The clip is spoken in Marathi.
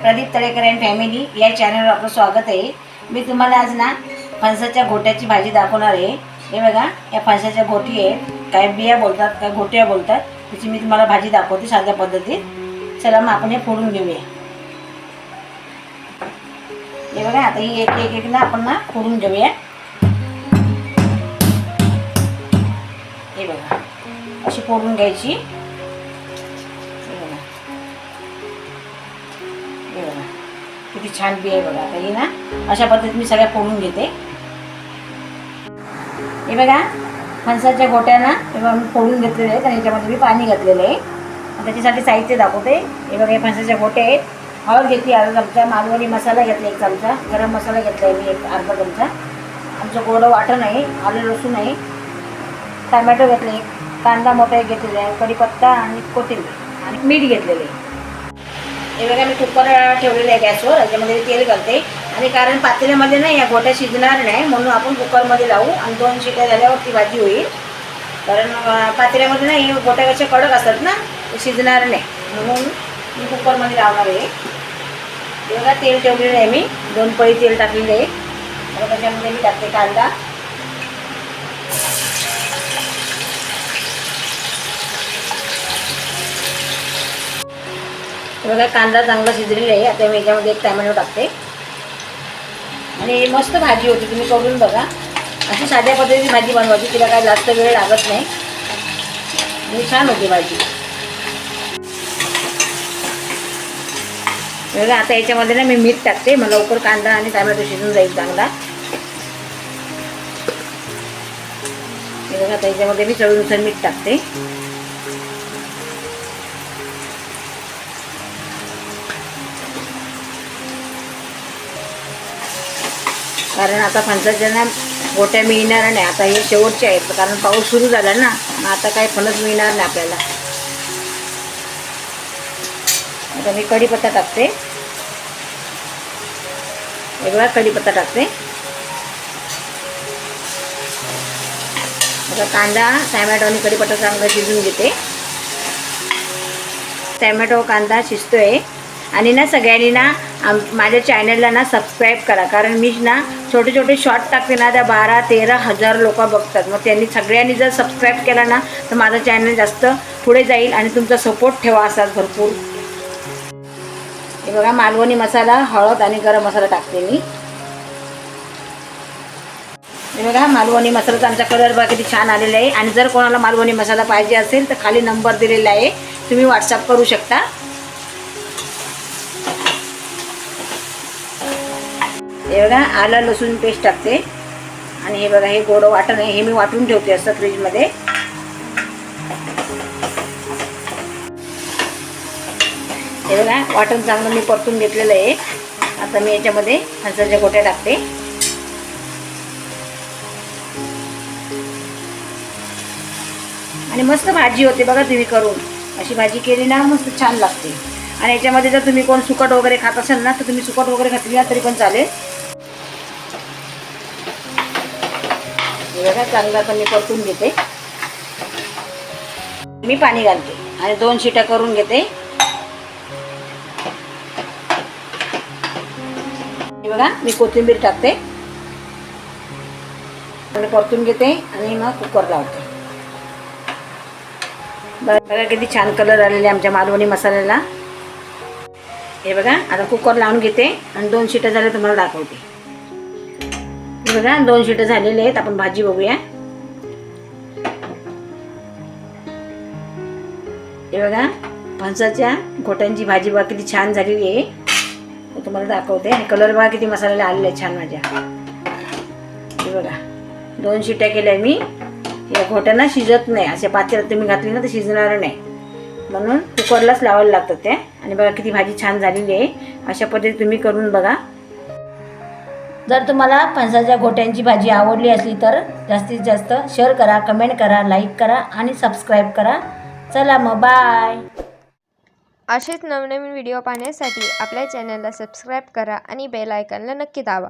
प्रदीप तळेकर अँड फॅमिली या चॅनलवर आपलं स्वागत आहे. मी तुम्हाला आज ना फणसाच्या गोट्याची भाजी दाखवणार आहे. हे बघा या फणसाच्या गोटी आहेत. काय बिया बोलतात काय गोट्या बोलतात त्याची मी तुम्हाला भाजी दाखवते साध्या पद्धतीत. चला मग आपण हे फोडून घेऊया. हे बघा आता ही एक एक एक ना आपण ना फोडून घेऊया. हे बघा अशी फोडून घ्यायची. किती छान बी आहे बघा. आता ही ना. अशा पद्धतीत मी सगळ्या फोडून घेते. हे बघा फणसाच्या गोट्या ना हे बघा मी फोडून घेतलेले आहेत आणि याच्यामध्ये मी पाणी घातलेलं आहे. आणि त्याच्यासाठी साहित्य दाखवते. हे बघा हे फणसाच्या गोट्या आहेत. हळद घेतली अर्धा चमचा. मालवणी मसाला घेतला एक चमचा. गरम मसाला घेतला आहे मी एक अर्धा चमचा. आमचं गोडं वाटण आहे. आलं लसूण आहे. टमॅटो घेतले एक. कांदा मोठा एक घेतलेला आहे. कढीपत्ता आणि कोथिंबीर. आणि मीठ घेतलेलं आहे. हे बघा मी कुकर ठेवलेलं आहे गॅसवर. याच्यामध्ये तेल घालते. आणि कारण पातेल्यामध्ये नाही या गोट्या शिजणार नाही म्हणून आपण कुकरमध्ये लावू आणि दोन शिट्या झाल्यावर ती भाजी होईल. कारण पातेल्यामध्ये नाही गोट्या कशा कडक असतात ना ते शिजणार नाही. म्हणून मी कुकरमध्ये लावणार आहे. हे बघा तेल ठेवलेलं आहे मी. दोन पळी तेल टाकलेलं आहे. त्याच्यामध्ये मी टाकते कांदा. बघा कांदा चांगला शिजलेला आहे. आता मी याच्यामध्ये एक टॅमॅटो टाकते. आणि मस्त भाजी होती तुम्ही करून बघा. अशी साध्या पद्धतीची भाजी बनवायची तिला काय जास्त वेळ लागत नाही. आणि छान होती भाजी. बघा आता याच्यामध्ये ना मी मीठ टाकते. मग लवकर कांदा आणि टॅमॅटो शिजून जाईल चांगला. बघा आता याच्यामध्ये मी चवीनुसार मीठ टाकते. कारण आता फणसाच्या गोट्या मिळणार नाही. आता हे शेवटचे आहेत. कारण पाऊस सुरू झाला ना मग आता काही फणस मिळणार नाही आपल्याला. आता मी कढीपत्ता टाकते. वेगळा कढीपत्ता टाकते. आता कांदा टॅमॅटो आणि कढीपत्ता चांगला शिजून घेते. टॅमॅटो कांदा शिजतोय. आणि ना सगळ्यांनी ना आम माझ्या चॅनलला ना सबस्क्राईब करा. कारण मी ना छोटे छोटे शॉर्ट टाकते ना त्या बारा तेरा हजार लोक बघतात. मग त्यांनी सगळ्यांनी जर सबस्क्राईब केला ना तर माझं चॅनल जास्त पुढे जाईल आणि तुमचा सपोर्ट ठेवा असाच भरपूर. हे बघा मालवणी मसाला हळद आणि गरम मसाला टाकते मी. हे बघा मालवणी मसाल्याचा आमचा कलर बघा किती छान आलेला आहे. आणि जर कोणाला मालवणी मसाला पाहिजे असेल तर खाली नंबर दिलेला आहे. तुम्ही व्हॉट्सअप करू शकता. हे बघा आलं लसूण पेस्ट टाकते. आणि हे बघा हे गोडं वाटण आहे हे मी वाटून ठेवते असं फ्रीजमध्ये. हे बघा वाटण चांगलं मी परतून घेतलेलं आहे. आता मी याच्यामध्ये फणसाच्या गोट्या टाकते. आणि मस्त भाजी होते बघा तुम्ही करून. अशी भाजी केली ना मस्त छान लागते. आणि याच्यामध्ये जर तुम्ही कोण सुकट वगैरे खात असाल ना तर तुम्ही सुकट वगैरे घातली ना तरी पण चालेल. बघा चांगला मी परतून घेते. मी पाणी घालते आणि दोन शिट्या करून घेते. हे बघा मी कोथिंबीर टाकते. आणि परतून घेते आणि मग कुकर लावते. बघा किती छान कलर आलेले आमच्या मालवणी मसाल्याला. हे बघा आता कुकर लावून घेते आणि दोन शिट्या झाल्या तुम्हाला दाखवते. बघा दोन शिटं झालेले आहेत आपण भाजी बघूया. हे बघा फणसाच्या घोट्यांची भाजी बघा किती छान झालेली आहे. तुम्हाला दाखवते. आणि कलर बघा किती मसाल्याला आलेले आहे छान माझ्या हे बघा दोन शिट्या केल्या मी. या घोट्यांना शिजत नाही. अशा पातेल्यात तुम्ही घातली ना तर शिजणार नाही. म्हणून कुकरलाच लावायला लागतं ते आणि बघा किती भाजी छान झालेली आहे. अशा पद्धती तुम्ही करून बघा. जर तुम्हाला फणसाच्या गोट्यांची भाजी आवडली असली तर जास्तीत जास्त शेअर करा कमेंट करा लाईक करा आणि सबस्क्राईब करा. चला मग बाय असेच नवनवीन व्हिडिओ पाहण्यासाठी आपल्या चॅनलला सबस्क्राईब करा आणि बेल आयकनला नक्की दाबा.